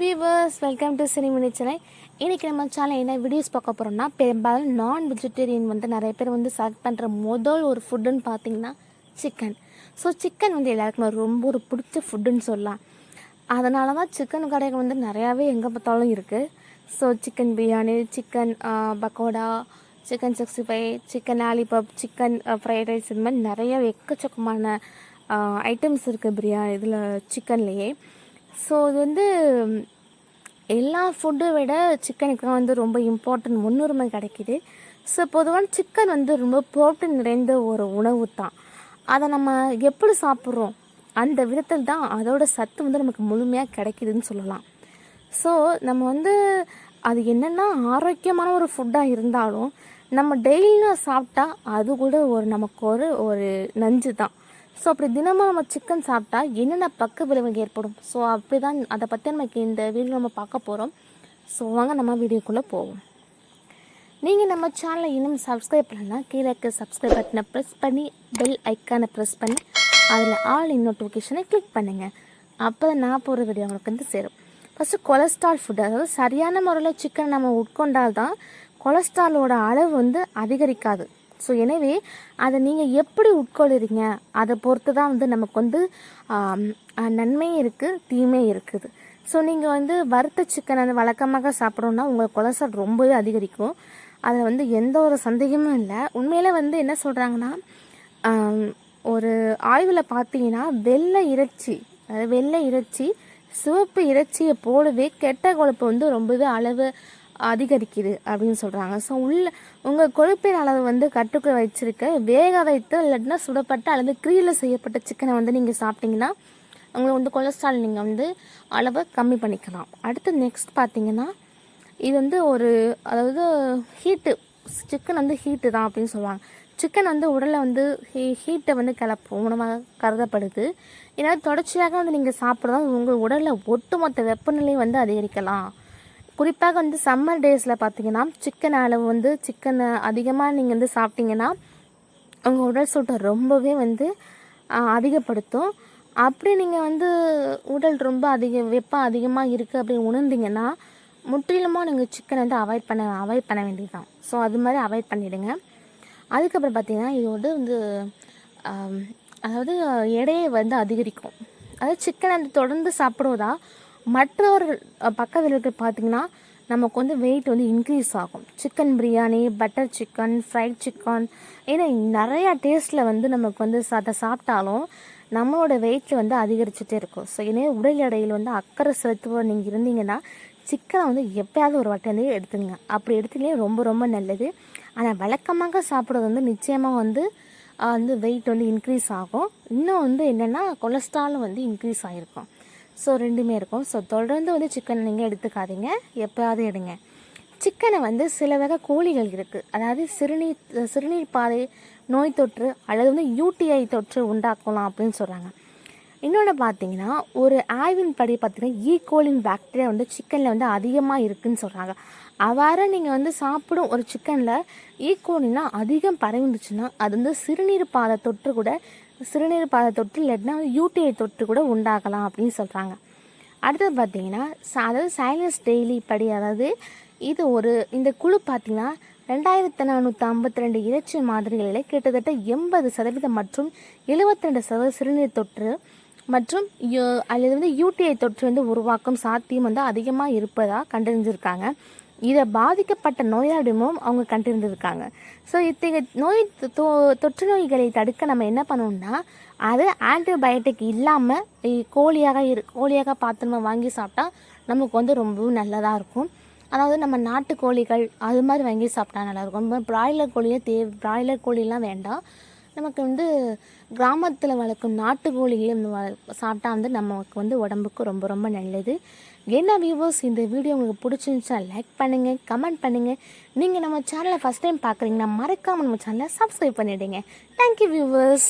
Viewers welcome to Cinemani Chennai இன்றைக்கி நம்ம channel என்ன வீடியோஸ் பார்க்க போகிறோம்னா பெரும்பாலும் நான் வெஜிடேரியன் வந்து நிறைய பேர் வந்து செலக்ட் பண்ணுற முதல் ஒரு ஃபுட்டுன்னு பார்த்தீங்கன்னா சிக்கன் ஸோ சிக்கன் வந்து எல்லாருக்குமே ரொம்ப ஒரு பிடிச்ச ஃபுட்டுன்னு சொல்லலாம். அதனால தான் சிக்கன் கடைகள் வந்து நிறையாவே எங்கே பார்த்தாலும் இருக்குது so chicken biryani chicken pakoda chicken sixty five chicken lollipop chicken fried rice இது மாதிரி நிறைய எக்கச்சக்கமான ஐட்டம்ஸ் இருக்குது பிரியாணி இதில் சிக்கன்லேயே ஸோ இது வந்து எல்லா ஃபுட்டை விட சிக்கனுக்கு தான் வந்து ரொம்ப இம்பார்ட்டன்ட் முன்னுரிமை கிடைக்கிது. ஸோ பொதுவாக சிக்கன் வந்து ரொம்ப புரோட்டீன் நிறைந்த ஒரு உணவு தான். அதை நம்ம எப்படி சாப்பிட்றோம்? அந்த விதத்தில் தான் அதோட சத்து வந்து நமக்கு முழுமையாக கிடைக்கிதுன்னு சொல்லலாம். ஸோ நம்ம வந்து அது என்னென்னா ஆரோக்கியமான ஒரு ஃபுட்டாக இருந்தாலும் நம்ம டெய்லியும் சாப்பிட்டா அது கூட ஒரு நமக்கு ஒரு ஒரு நஞ்சு தான். ஸோ அப்படி தினமும் நம்ம சிக்கன் சாப்பிட்டா என்னென்ன பக்க விளைவுகள் ஏற்படும்? ஸோ அப்படி தான் அதை பற்றி நமக்கு இந்த வீடியோ நம்ம பார்க்க போகிறோம் ஸோ வாங்க நம்ம வீடியோக்குள்ளே போவோம். நீங்கள் நம்ம சேனலை இன்னும் சப்ஸ்கிரைப் பண்ணலாம் கீழே இருக்க சப்ஸ்கிரைப் பட்டனை ப்ரெஸ் பண்ணி பெல் ஐக்கானை ப்ரெஸ் பண்ணி அதில் ஆல் இன் நோட்டிஃபிகேஷனை கிளிக் பண்ணுங்கள் அப்போ தான் நான் போகிற வீடியோ உங்களுக்கு வந்து சேரும். ஃபஸ்ட்டு கொலஸ்ட்ரால் ஃபுட் அதாவது சரியான முறையில் சிக்கன் நம்ம உட்கொண்டால் தான் கொலஸ்ட்ராலோட அளவு வந்து அதிகரிக்காது. ஸோ எனவே அதை நீங்கள் எப்படி உட்கொள்ளுறீங்க அதை பொறுத்து தான் வந்து நமக்கு வந்து நன்மையும் இருக்குது தீமையும் இருக்குது. ஸோ நீங்கள் வந்து வறுத்த சிக்கன் அந்த வழக்கமாக சாப்பிட்றோன்னா உங்களுக்கு கொலஸ்ட்ரால் ரொம்பவே அதிகரிக்கும். அதில் வந்து எந்த ஒரு சந்தேகமும் இல்லை. உண்மையில் வந்து என்ன சொல்கிறாங்கன்னா ஒரு ஆய்வில் பார்த்தீங்கன்னா வெள்ளை இறைச்சி அதாவது வெள்ளை இறைச்சி சிவப்பு இறைச்சியை போலவே கெட்ட கொழுப்பு வந்து ரொம்பவே அளவு அதிகரிக்குது அப்படின்னு சொல்கிறாங்க ஸோ உள்ள உங்கள் கொழுப்பின் அளவு வந்து கட்டுக்குள்ள வச்சுருக்க வேக வைத்து இல்லாட்டினா சுடப்பட்டு அல்லது கிரீல செய்யப்பட்ட சிக்கனை வந்து நீங்கள் சாப்பிட்டீங்கன்னா உங்களை வந்து கொலஸ்ட்ரால் நீங்கள் வந்து அளவை கம்மி பண்ணிக்கலாம். அடுத்து நெக்ஸ்ட் பார்த்தீங்கன்னா இது வந்து ஒரு அதாவது ஹீட்டு சிக்கன் வந்து ஹீட்டு தான் அப்படின்னு சொல்லுவாங்க. சிக்கன் வந்து உடலை வந்து ஹீ ஹீட்டை வந்து கிளப்பும் உணவாக கருதப்படுது. ஏன்னா தொடர்ச்சியாக வந்து நீங்கள் சாப்பிட்றதா உங்கள் உடலில் ஒட்டுமொத்த வெப்பநிலையும் வந்து அதிகரிக்கலாம். குறிப்பாக வந்து சம்மர் டேஸில் பார்த்தீங்கன்னா சிக்கன் அளவு வந்து சிக்கனை அதிகமாக நீங்கள் வந்து சாப்பிட்டீங்கன்னா உங்கள் உடல் சூட்டை ரொம்பவே வந்து அதிகப்படுத்தும். அப்படி நீங்கள் வந்து உடல் ரொம்ப அதிக வெப்பம் அதிகமாக இருக்குது அப்படின்னு உணர்ந்தீங்கன்னா முற்றிலுமாக நீங்கள் சிக்கனை வந்து அவாய்ட் பண்ண அவாய்ட் பண்ண வேண்டியதுதான். ஸோ அது மாதிரி அவாய்ட் பண்ணிவிடுங்க அதுக்கப்புறம் பார்த்தீங்கன்னா இது வந்து அதாவது எடையை வந்து அதிகரிக்கும். அதாவது சிக்கனை வந்து தொடர்ந்து சாப்பிடுவதா மற்றவர்கள் பக்கத்தில் பார்த்திங்கன்னா நமக்கு வந்து வெயிட் வந்து இன்க்ரீஸ் ஆகும். Chicken biryani butter chicken fried chicken ஏன்னா நிறையா டேஸ்ட்டில் வந்து நமக்கு வந்து ச- அதை சாப்பிட்டாலும் நம்மளோட வெயிட் வந்து அதிகரிச்சுட்டே இருக்கும். ஸோ எனவே உடல் எடையில் வந்து அக்கறை செலுத்துவோம் நீங்கள் இருந்தீங்கன்னா சிக்கனை வந்து எப்பயாவது ஒரு வாட்டி வந்து எடுத்துங்க அப்படி எடுத்தீங்களே ரொம்ப ரொம்ப நல்லது. ஆனால் வழக்கமாக சாப்பிட்றது வந்து நிச்சயமாக வந்து வந்து வெயிட் வந்து இன்க்ரீஸ் ஆகும். இன்னும் வந்து என்னென்னா கொலஸ்ட்ராலும் வந்து இன்க்ரீஸ் ஆகிருக்கும் ஸோ ரெண்டுமே இருக்கும். ஸோ தொடர்ந்து வந்து சிக்கன் நீங்கள் எடுத்துக்காதீங்க. எப்போயாவது எடுங்க. சிக்கனை வந்து சில வகை கோழிகள் இருக்குது அதாவது சிறுநீர் சிறுநீர் பாதை நோய் தொற்று அல்லது வந்து யூடிஐ தொற்று உண்டாக்கலாம் அப்படின்னு சொல்கிறாங்க இன்னொன்று பார்த்தீங்கன்னா ஒரு ஆய்வின் படி பார்த்தீங்கன்னா ஈகோலின் e. பாக்டீரியா வந்து சிக்கனில் வந்து அதிகமாக இருக்குதுன்னு சொல்கிறாங்க அவ்வாறு நீங்கள் வந்து சாப்பிடும் ஒரு சிக்கனில் ஈகோலினா e. அதிகம் பரவிந்துச்சுன்னா அது வந்து சிறுநீர் பாதை தொற்று கூட சிறுநீர் பாதை தொற்று இல்லாட்டினா யூடிஐ தொற்று கூட உண்டாகலாம் அப்படின்னு சொல்கிறாங்க அடுத்தது பார்த்தீங்கன்னா அதாவது சைலன்ஸ் டெய்லி படி அதாவது இது ஒரு இந்த குழு பார்த்தீங்கன்னா ரெண்டாயிரத்தி நானூற்றி ஐம்பத்தி ரெண்டு இறைச்சி மாதிரிகளில் கிட்டத்தட்ட எண்பது சதவீதம் மற்றும் எழுபத்தி ரெண்டு சதவீத சிறுநீர் தொற்று மற்றும் யு- அல்லது வந்து யூடிஐ தொற்று வந்து உருவாக்கும் சாத்தியம் வந்து அதிகமாக இருப்பதாக கண்டறிஞ்சிருக்காங்க. இதை பாதிக்கப்பட்ட நோயாளிமும் அவங்க கண்டறிந்திருக்காங்க. ஸோ இத்தகைய நோய் தொ- தொ- தொற்று நோய்களை தடுக்க நம்ம என்ன பண்ணணும்னா அது ஆன்டிபயோட்டிக் இல்லாமல் கோழியாக இரு கோழியாக பார்த்து நம்ம வாங்கி சாப்பிட்டா நமக்கு வந்து ரொம்பவும் நல்லதாக இருக்கும். அதாவது நம்ம நாட்டு கோழிகள் அது மாதிரி வாங்கி சாப்பிட்டா நல்லாயிருக்கும் நம்ம பிராய்லர் கோழியே தே பிராய்லர் கோழிலாம் வேண்டாம். நமக்கு வந்து கிராமத்தில் வளர்க்கும் நாட்டு சாப்பிட்டா வந்து நமக்கு வந்து உடம்புக்கு ரொம்ப ரொம்ப நல்லது. என்ன வியூவர்ஸ் இந்த வீடியோ உங்களுக்கு பிடிச்சிருந்துச்சா லைக் பண்ணுங்கள் கமெண்ட் பண்ணுங்கள் நீங்கள் நம்ம சேனலை ஃபஸ்ட் டைம் பார்க்குறீங்கன்னா மறக்காமல் நம்ம சேனலை சப்ஸ்கிரைப் பண்ணிவிடுங்க தேங்க்யூ வியூவர்ஸ்